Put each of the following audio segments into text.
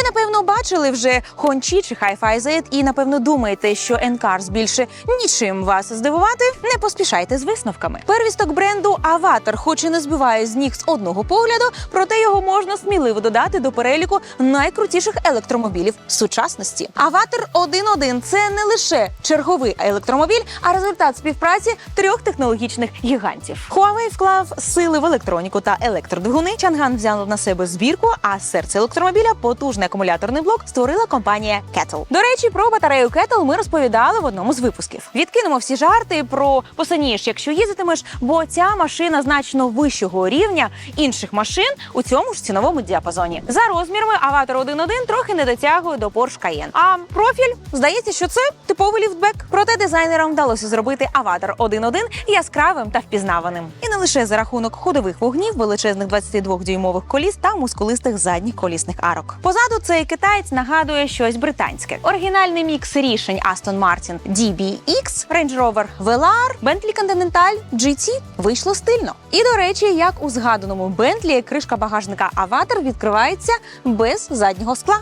Ви напевно бачили вже Хончі чи Hi-Fi Z і напевно думаєте, що Енкарс більше нічим вас здивувати. Не поспішайте з висновками. Первісток бренду Аватар, хоч і не збиває з ніг з одного погляду, проте його можна сміливо додати до переліку найкрутіших електромобілів сучасності. Аватар 1.1 – це не лише черговий електромобіль, а результат співпраці трьох технологічних гігантів. Huawei вклав сили в електроніку та електродвигуни. Чанган взяв на себе збірку, а серце електромобіля потужний акумуляторний блок створила компанія Kettle. До речі, про батарею Kettle ми розповідали в одному з випусків. Відкинемо всі жарти про посанієш, якщо їздитимеш, бо ця машина значно вищого рівня інших машин у цьому ж ціновому діапазоні. За розмірами Аватар 1.1 трохи не дотягує до Porsche Cayenne. А профіль здається, що це типовий ліфтбек. Проте дизайнерам вдалося зробити Аватар 1.1 яскравим та впізнаваним. І не лише за рахунок ходових вогнів, величезних 22-дюймових коліс та мускулистих задніх колісних арок. Позаду цей китаєць нагадує щось британське. Оригінальний мікс рішень Aston Martin DBX, Range Rover Velar, Bentley Continental GT вийшло стильно. І до речі, як у згаданому Bentley, кришка багажника Avatar відкривається без заднього скла.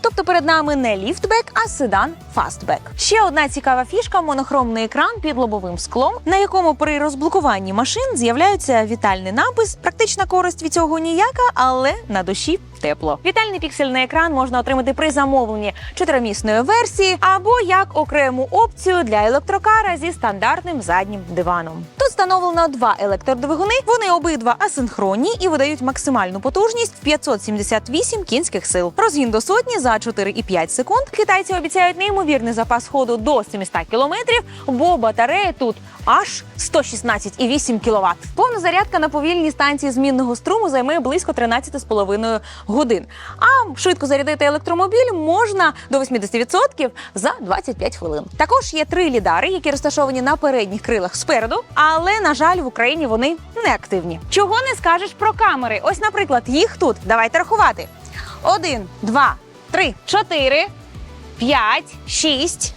Тобто перед нами не ліфтбек, а седан фастбек. Ще одна цікава фішка монохромний екран під лобовим склом, на якому при розблокуванні машин з'являється вітальний напис. Практична користь від цього ніяка, але на душі тепло. Вітальний піксельний екран можна отримати при замовленні чотиримісної версії або як окрему опцію для електрокара зі стандартним заднім диваном. Встановлено два електродвигуни. Вони обидва асинхронні і видають максимальну потужність в 578 кінських сил. Розгін до сотні за 4,5 секунд. Китайці обіцяють неймовірний запас ходу до 700 кілометрів, бо батарея тут аж 116,8 кВт. Повна зарядка на повільній станції змінного струму займе близько 13,5 годин. А швидко зарядити електромобіль можна до 80% за 25 хвилин. Також є три лідари, які розташовані на передніх крилах спереду, але на жаль, в Україні вони не активні. Чого не скажеш про камери? Ось, наприклад, їх тут. Давайте рахувати: один, два, три, чотири, п'ять, шість,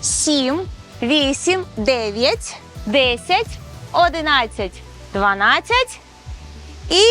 сім, вісім, дев'ять, десять, одинадцять, дванадцять і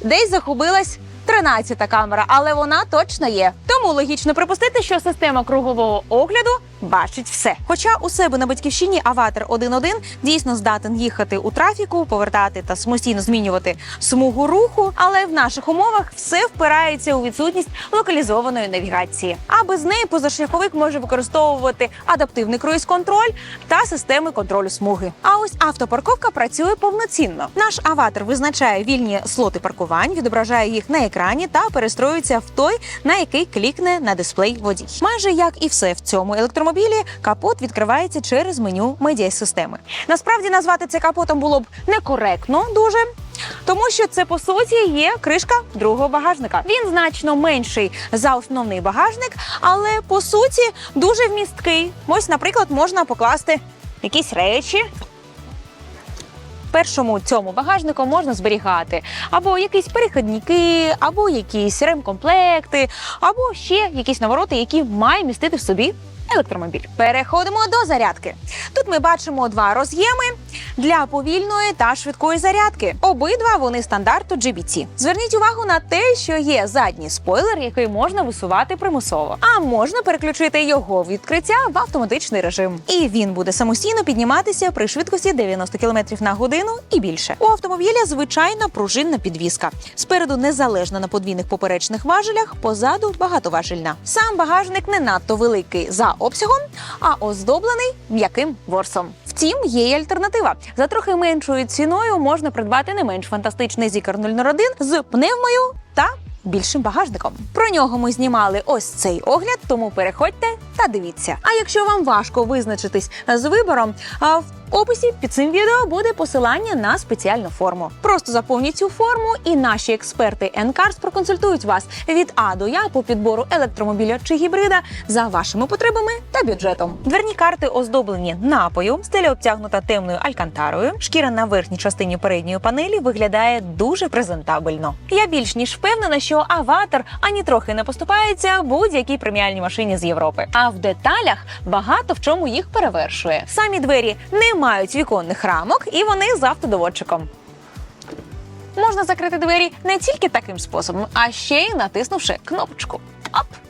десь загубилась. 13-та камера, але вона точно є. Тому логічно припустити, що система кругового огляду бачить все. Хоча у себе на батьківщині Аватар 1.1 дійсно здатен їхати у трафіку, повертати та самостійно змінювати смугу руху, але в наших умовах все впирається у відсутність локалізованої навігації. А без неї позашляховик може використовувати адаптивний круїз-контроль та системи контролю смуги. А ось автопарковка працює повноцінно. Наш аватар визначає вільні слоти паркувань, відображає їх на екрані та перестроюється в той, на який клікне на дисплей водій. Майже як і все в цьому електромобілі, капот відкривається через меню медіасистеми. Насправді назвати це капотом було б некоректно дуже. Тому що це по суті є кришка другого багажника. Він значно менший за основний багажник, але по суті дуже вмісткий. Ось, наприклад, можна покласти якісь речі. Першому цьому багажнику можна зберігати або якісь перехідники, або якісь ремкомплекти, або ще якісь навороти, які має містити в собі електромобіль. Переходимо до зарядки. Тут ми бачимо два роз'єми для повільної та швидкої зарядки. Обидва вони стандарту GBT. Зверніть увагу на те, що є задній спойлер, який можна висувати примусово, а можна переключити його відкриття в автоматичний режим. І він буде самостійно підніматися при швидкості 90 км на годину і більше. У автомобіля звичайна пружинна підвіска. Спереду незалежна на подвійних поперечних важелях, позаду багатоважельна. Сам багажник не надто великий за обсягом, а оздоблений м'яким ворсом. Втім, є й альтернатива. За трохи меншою ціною можна придбати не менш фантастичний зікер 001 з пневмою та більшим багажником. Про нього ми знімали ось цей огляд, тому переходьте та дивіться. А якщо вам важко визначитись з вибором, в описі під цим відео буде посилання на спеціальну форму. Просто заповніть цю форму, і наші експерти N-Cars проконсультують вас від А до Я по підбору електромобіля чи гібрида за вашими потребами та бюджетом. Дверні карти оздоблені напою, стеля обтягнута темною алькантарою. Шкіра на верхній частині передньої панелі виглядає дуже презентабельно. Я більш ніж впевнена, що аватар ані трохи не поступається будь-якій преміальній машині з Європи. А в деталях багато в чому їх перевершує. Самі двері не мають віконних рамок, і вони з автодоводчиком. можна закрити двері не тільки таким способом, а ще й натиснувши кнопочку. Оп!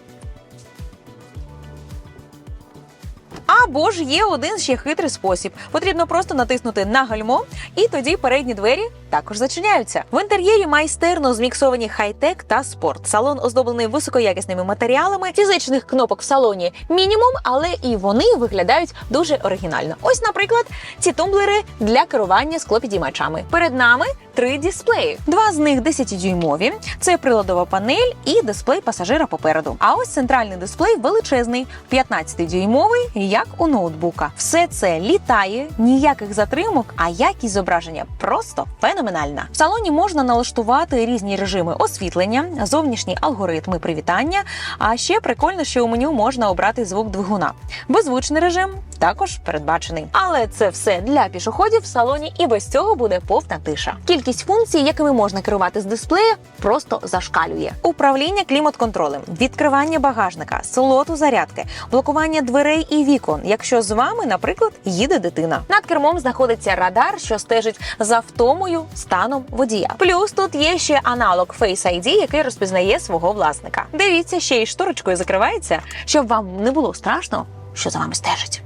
Або ж є один ще хитрий спосіб. Потрібно просто натиснути на гальмо, і тоді передні двері також зачиняються. В інтер'єрі майстерно зміксовані хай-тек та спорт. Салон оздоблений високоякісними матеріалами. Фізичних кнопок в салоні мінімум, але і вони виглядають дуже оригінально. Ось, наприклад, ці тумблери для керування склопідіймачами. Перед нами три дисплеї. Два з них 10-дюймові. Це приладова панель і дисплей пасажира попереду. А ось центральний дисплей величезний, 15-дюймовий, як у ноутбука. Все це літає, ніяких затримок, а якість зображення просто феноменальна. В салоні можна налаштувати різні режими освітлення, зовнішні алгоритми привітання. А ще прикольно, що у меню можна обрати звук двигуна. Беззвучний режим також передбачений. Але це все для пішоходів в салоні, і без цього буде повна тиша. Кількість функцій, якими можна керувати з дисплея, просто зашкалює. Управління клімат-контролем, відкривання багажника, слоту зарядки, блокування дверей і вікон, якщо з вами, наприклад, їде дитина. Над кермом знаходиться радар, що стежить за втомою станом водія. Плюс тут є ще аналог Face ID, який розпізнає свого власника. Дивіться, ще й шторочкою закривається, щоб вам не було страшно, що за вами стежить.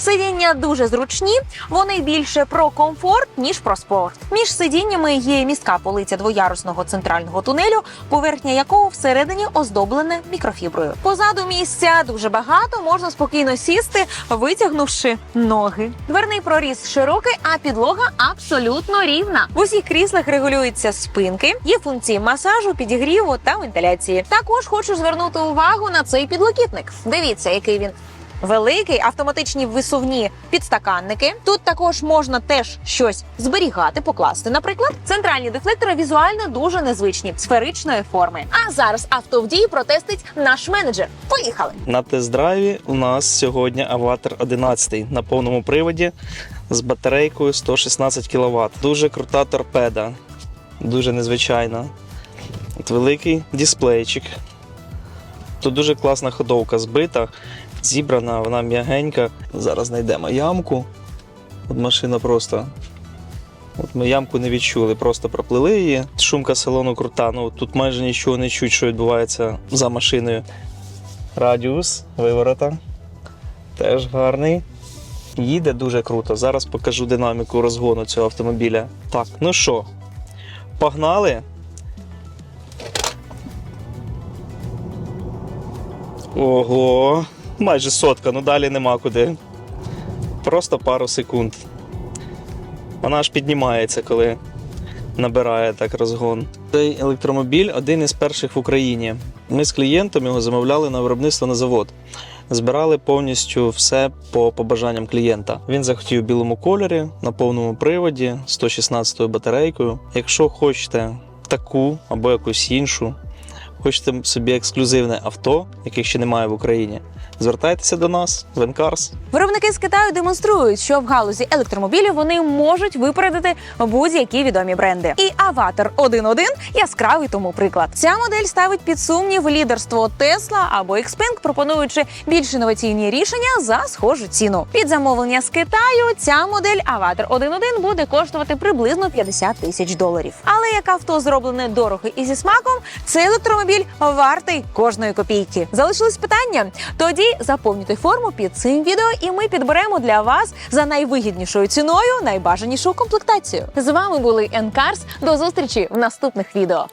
Сидіння дуже зручні, вони більше про комфорт ніж про спорт. Між сидіннями є містка полиця двоярусного центрального тунелю, поверхня якого всередині оздоблене мікрофіброю. Позаду місця дуже багато, можна спокійно сісти, витягнувши ноги. Дверний проріз широкий, а підлога абсолютно рівна. В усіх кріслах регулюються спинки, є функції масажу, підігріву та вентиляції. Також хочу звернути увагу на цей підлокітник. Дивіться, який він Великий автоматичні висувні підстаканники. Тут також можна теж щось зберігати, покласти. Наприклад, центральні дефлектори візуально дуже незвичні, сферичної форми. А зараз автовдій протестить наш менеджер. Поїхали! На тест-драйві у нас сьогодні Аватар 11 на повному приводі з батарейкою 116 кВт. Дуже крута торпеда, дуже незвичайна. От великий дисплейчик. Тут дуже класна ходовка збита, зібрана, вона м'ягенька. Зараз знайдемо ямку. От машина просто. От ми ямку не відчули, просто проплили її. Шумка салону крута. Ну тут майже нічого не чуть, що відбувається за машиною. Радіус виворота. Теж гарний. Їде дуже круто. Зараз покажу динаміку розгону цього автомобіля. Так, ну що, погнали. Ого, майже сотка, ну далі нема куди. Просто пару секунд. Вона аж піднімається, коли набирає так розгон. Цей електромобіль один із перших в Україні. Ми з клієнтом його замовляли на виробництво на завод. Збирали повністю все по побажанням клієнта. Він захотів в білому кольорі на повному приводі 116 батарейкою. Якщо хочете таку або якусь іншу, хочете собі ексклюзивне авто, яких ще немає в Україні, звертайтеся до нас в Енкарс. Виробники з Китаю демонструють, що в галузі електромобілів вони можуть випередити будь-які відомі бренди. І Аватар 1.1 яскравий тому приклад. Ця модель ставить під сумнів лідерство Tesla або Xpeng, пропонуючи більш інноваційні рішення за схожу ціну. Під замовлення з Китаю ця модель Аватар 1.1 буде коштувати приблизно 50 тисяч доларів. Але як авто зроблене дорого і зі смаком, цей електромобіль вартий кожної копійки. Залишились питання? Тоді заповнюйте форму під цим відео, і ми підберемо для вас за найвигіднішою ціною найбажанішу комплектацію. З вами були Енкарс. До зустрічі в наступних відео.